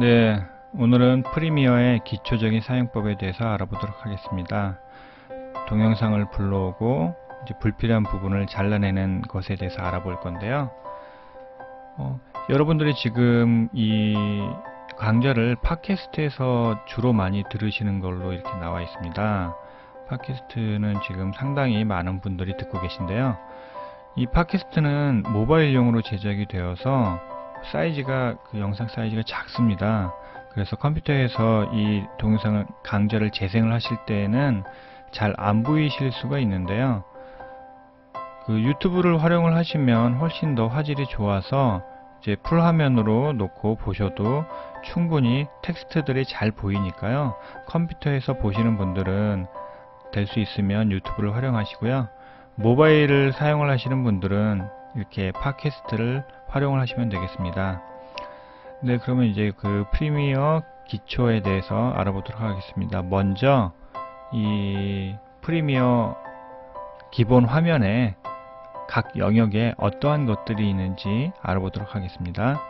네, 오늘은 프리미어의 기초적인 사용법에 대해서 알아보도록 하겠습니다. 동영상을 불러오고 불필요한 부분을 잘라내는 것에 대해서 알아볼 건데요. 어, 여러분들이 지금 이 강좌를 팟캐스트에서 주로 많이 들으시는 걸로 이렇게 나와 있습니다. 팟캐스트는 지금 상당히 많은 분들이 듣고 계신데요. 이 팟캐스트는 모바일용으로 제작이 되어서 사이즈가 그 영상 사이즈가 작습니다. 그래서 컴퓨터에서 이 동영상을 강좌를 재생을 하실 때에는 잘 안 보이실 수가 있는데요. 그 유튜브를 활용을 하시면 훨씬 더 화질이 좋아서 이제 풀 화면으로 놓고 보셔도 충분히 텍스트들이 잘 보이니까요. 컴퓨터에서 보시는 분들은 될 수 있으면 유튜브를 활용하시고요. 모바일을 사용을 하시는 분들은 이렇게 팟캐스트를 활용을 하시면 되겠습니다. 네, 그러면 이제 그 프리미어 기초에 대해서 알아보도록 하겠습니다. 먼저 이 프리미어 기본 화면에 각 영역에 어떠한 것들이 있는지 알아보도록 하겠습니다.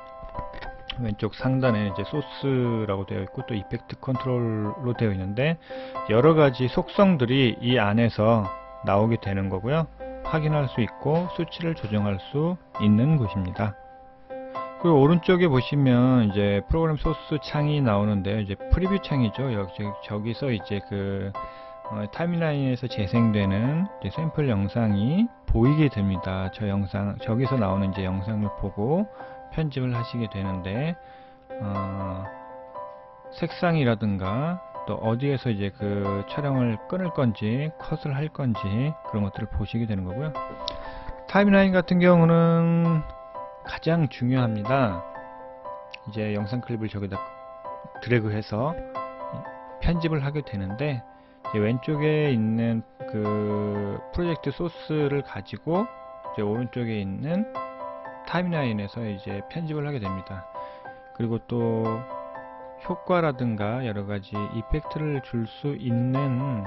왼쪽 상단에 이제 소스라고 되어 있고 또 이펙트 컨트롤로 되어 있는데 여러 가지 속성들이 이 안에서 나오게 되는 거고요. 확인할 수 있고 수치를 조정할 수 있는 곳입니다. 그 오른쪽에 보시면 이제 프로그램 소스 창이 나오는데요. 이제 프리뷰 창이죠. 여기 저기서 이제 그 어, 타임라인에서 재생되는 샘플 영상이 보이게 됩니다. 저 영상 저기서 나오는 이제 영상을 보고 편집을 하시게 되는데 어, 색상이라든가 또 어디에서 이제 그 촬영을 끊을 건지 컷을 할 건지 그런 것들을 보시게 되는 거고요. 타임라인 같은 경우는 가장 중요합니다. 이제 영상 클립을 저기다 드래그 해서 편집을 하게 되는데 왼쪽에 있는 그 프로젝트 소스를 가지고 이제 오른쪽에 있는 타임라인에서 이제 편집을 하게 됩니다. 그리고 또 효과라든가 여러 가지 이펙트를 줄 수 있는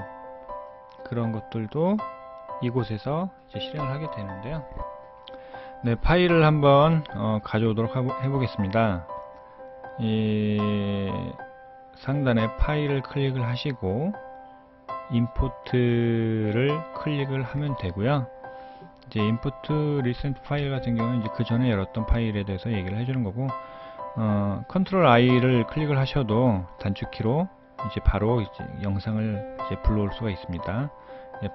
그런 것들도 이곳에서 실행을 하게 되는데요. 네, 파일을 한번 어, 가져오도록 해보겠습니다. 이 상단에 파일을 클릭을 하시고 임포트를 클릭을 하면 되고요. 이제 임포트 리센트 파일 같은 경우는 이제 그 전에 열었던 파일에 대해서 얘기를 해주는 거고 어, 컨트롤 I를 클릭을 하셔도 단축키로 이제 바로 이제 영상을 이제 불러올 수가 있습니다.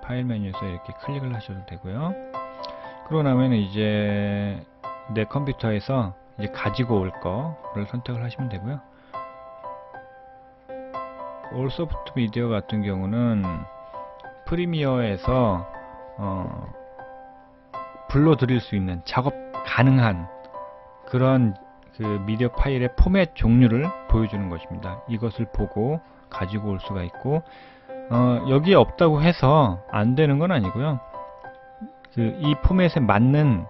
파일 메뉴에서 이렇게 클릭을 하셔도 되고요. 그러고 나면 이제 내 컴퓨터에서 이제 가지고 올 거를 선택을 하시면 되고요. 올 소프트 미디어 같은 경우는 프리미어에서 어, 불러드릴 수 있는 작업 가능한 그런 그 미디어 파일의 포맷 종류를 보여주는 것입니다. 이것을 보고 가지고 올 수가 있고 어, 여기에 없다고 해서 안 되는 건 아니고요. 그 이 포맷에 맞는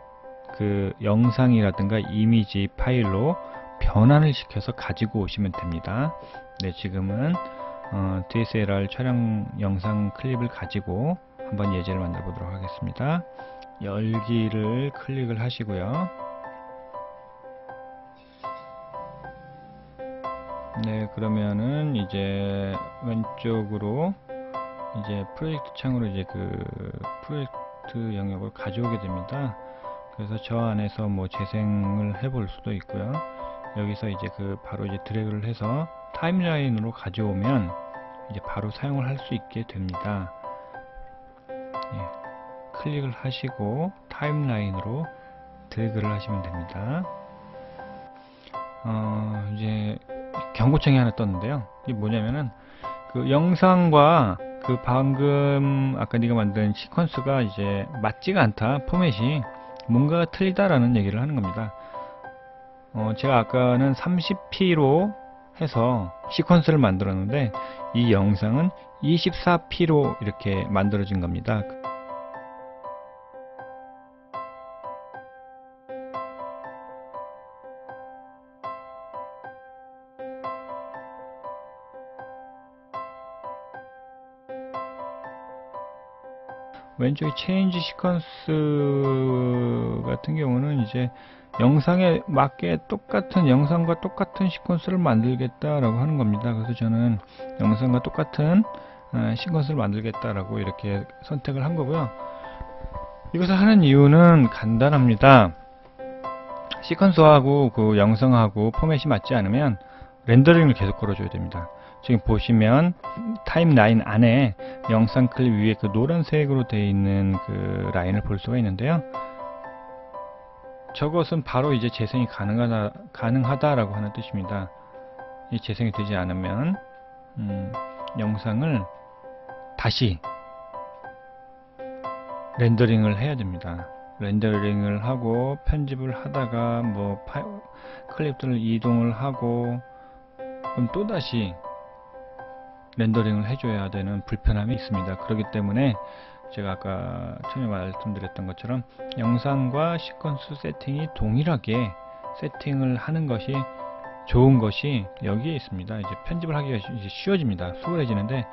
그 영상이라든가 이미지 파일로 변환을 시켜서 가지고 오시면 됩니다. 네, 지금은 어, DSLR 촬영 영상 클립을 가지고 한번 예제를 만들어 보도록 하겠습니다. 열기를 클릭을 하시고요. 네 그러면은 이제 왼쪽으로 이제 프로젝트 창으로 이제 그 프로젝트 영역을 가져오게 됩니다. 그래서 저 안에서 뭐 재생을 해 볼 수도 있고요. 여기서 이제 그 바로 이제 드래그를 해서 타임라인으로 가져오면 이제 바로 사용을 할 수 있게 됩니다. 예, 클릭을 하시고 타임라인으로 드래그를 하시면 됩니다. 어, 이제 경고창이 하나 떴는데요. 이게 뭐냐면은 그 영상과 그 방금 아까 네가 만든 시퀀스가 이제 맞지가 않다 포맷이 뭔가가 틀리다라는 얘기를 하는 겁니다. 어, 제가 아까는 30p로 해서 시퀀스를 만들었는데 이 영상은 24p로 이렇게 만들어진 겁니다. 왼쪽에 체인지 시퀀스 같은 경우는 이제 영상에 맞게 똑같은 영상과 똑같은 시퀀스를 만들겠다라고 하는 겁니다. 그래서 저는 영상과 똑같은 어, 시퀀스를 만들겠다라고 이렇게 선택을 한 거고요. 이것을 하는 이유는 간단합니다. 시퀀스하고 그 영상하고 포맷이 맞지 않으면 렌더링을 계속 걸어줘야 됩니다. 지금 보시면 타임라인 안에 영상 클립 위에 그 노란색으로 되어 있는 그 라인을 볼 수가 있는데요. 저것은 바로 이제 재생이 가능하다, 가능하다라고 하는 뜻입니다. 이 재생이 되지 않으면 음, 영상을 다시 렌더링을 해야 됩니다. 렌더링을 하고 편집을 하다가 뭐 파일, 클립들을 이동을 하고 그럼 또다시 렌더링을 해줘야 되는 불편함이 있습니다. 그렇기 때문에 제가 아까 처음에 말씀드렸던 것처럼 영상과 시퀀스 세팅이 동일하게 세팅을 하는 것이 좋은 것이 여기에 있습니다. 이제 편집을 하기가 이제 쉬워집니다. 수월해지는데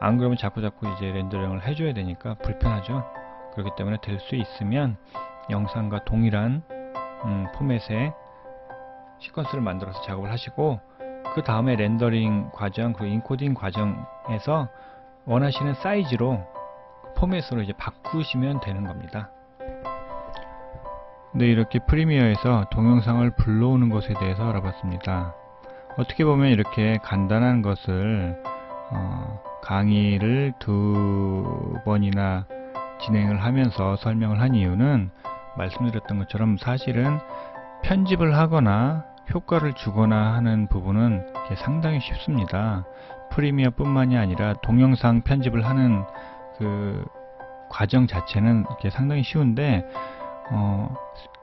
안 그러면 자꾸 자꾸 이제 렌더링을 해줘야 되니까 불편하죠. 그렇기 때문에 될 수 있으면 영상과 동일한 음, 포맷의 시퀀스를 만들어서 작업을 하시고 그 다음에 렌더링 과정 그리고 인코딩 과정에서 원하시는 사이즈로 포맷으로 이제 바꾸시면 되는 겁니다. 네, 이렇게 프리미어에서 동영상을 불러오는 것에 대해서 알아봤습니다. 어떻게 보면 이렇게 간단한 것을 어, 강의를 두 번이나 진행을 하면서 설명을 한 이유는 말씀드렸던 것처럼 사실은 편집을 하거나 효과를 주거나 하는 부분은 상당히 쉽습니다. 프리미어 뿐만이 아니라 동영상 편집을 하는 그 과정 자체는 이렇게 상당히 쉬운데 어,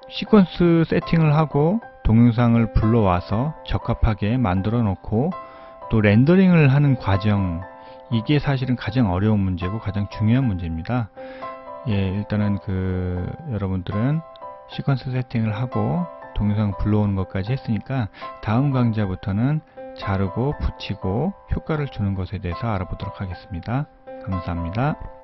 시퀀스 세팅을 하고 동영상을 불러와서 적합하게 만들어 놓고 또 렌더링을 하는 과정 이게 사실은 가장 어려운 문제고 가장 중요한 문제입니다. 예, 일단은 그 여러분들은 시퀀스 세팅을 하고 동영상 불러오는 것까지 했으니까 다음 강좌부터는 자르고 붙이고 효과를 주는 것에 대해서 알아보도록 하겠습니다. 감사합니다.